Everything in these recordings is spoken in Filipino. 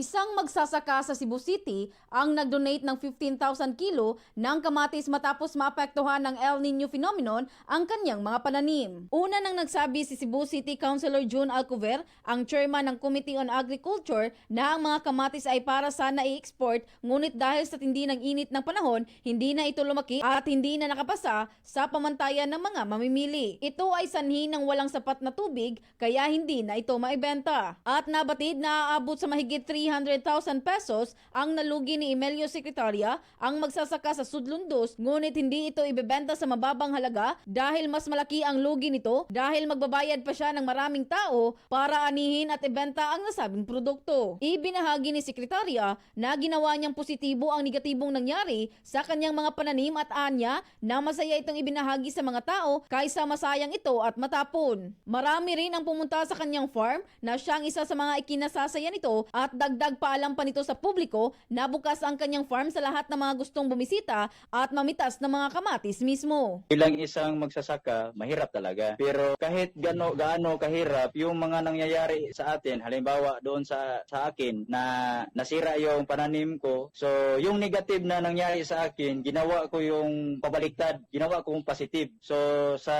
Isang magsasaka sa Cebu City ang nag-donate ng 15,000 kilo ng kamatis matapos maapektuhan ng El Nino phenomenon ang kanyang mga pananim. Una nang nagsabi si Cebu City Councilor June Alcover, ang chairman ng Committee on Agriculture, na ang mga kamatis ay para sana i-export ngunit dahil sa tindi ng init ng panahon, hindi na ito lumaki at hindi na nakapasa sa pamantayan ng mga mamimili. Ito ay sanhi ng walang sapat na tubig kaya hindi na ito maibenta. At nabatid na aabot sa mahigit 300,000 pesos ang nalugi ni Emelio Secretaria ang magsasaka sa Sudlundos ngunit hindi ito ibebenta sa mababang halaga dahil mas malaki ang lugi nito dahil magbabayad pa siya ng maraming tao para anihin at ibenta ang nasabing produkto. Ibinahagi ni Sekretarya na ginawa niyang positibo ang negatibong nangyari sa kanyang mga pananim at anya na masaya itong ibinahagi sa mga tao kaysa masayang ito at matapon. Marami rin ang pumunta sa kanyang farm na siyang isa sa mga ikinasasaya nito at dagdag paalam pa nito sa publiko na bukas ang kanyang farm sa lahat ng mga gustong bumisita at mamitas ng mga kamatis mismo. Bilang isang magsasaka, mahirap talaga. Pero kahit gano, gaano kahirap, yung mga nangyayari sa atin, halimbawa doon sa, sa akin, na nasira yung pananim ko, so yung negative na nangyari sa akin, ginawa ko yung pabaliktad, ginawa kong positive. So sa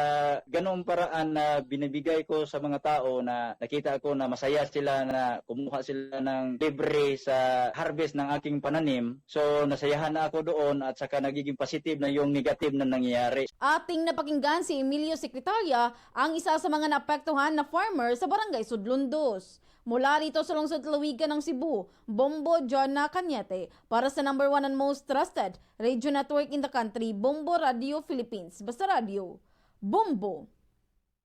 ganong paraan na binibigay ko sa mga tao na nakita ko na masaya sila na kumuha sila ng libre sa harvest ng aking pananim, so nasayahan na ako doon at saka nagiging positive na yung negative na nangyayari. Ating napakinggan si Emilio Secretaria, ang isa sa mga naapektuhan na farmer sa barangay Sudlundos. Mula rito sa lungsod Lawigan ng Cebu, Bombo John Cañete para sa number one and most trusted radio network in the country, Bombo Radio Philippines. Basta Radio, Bombo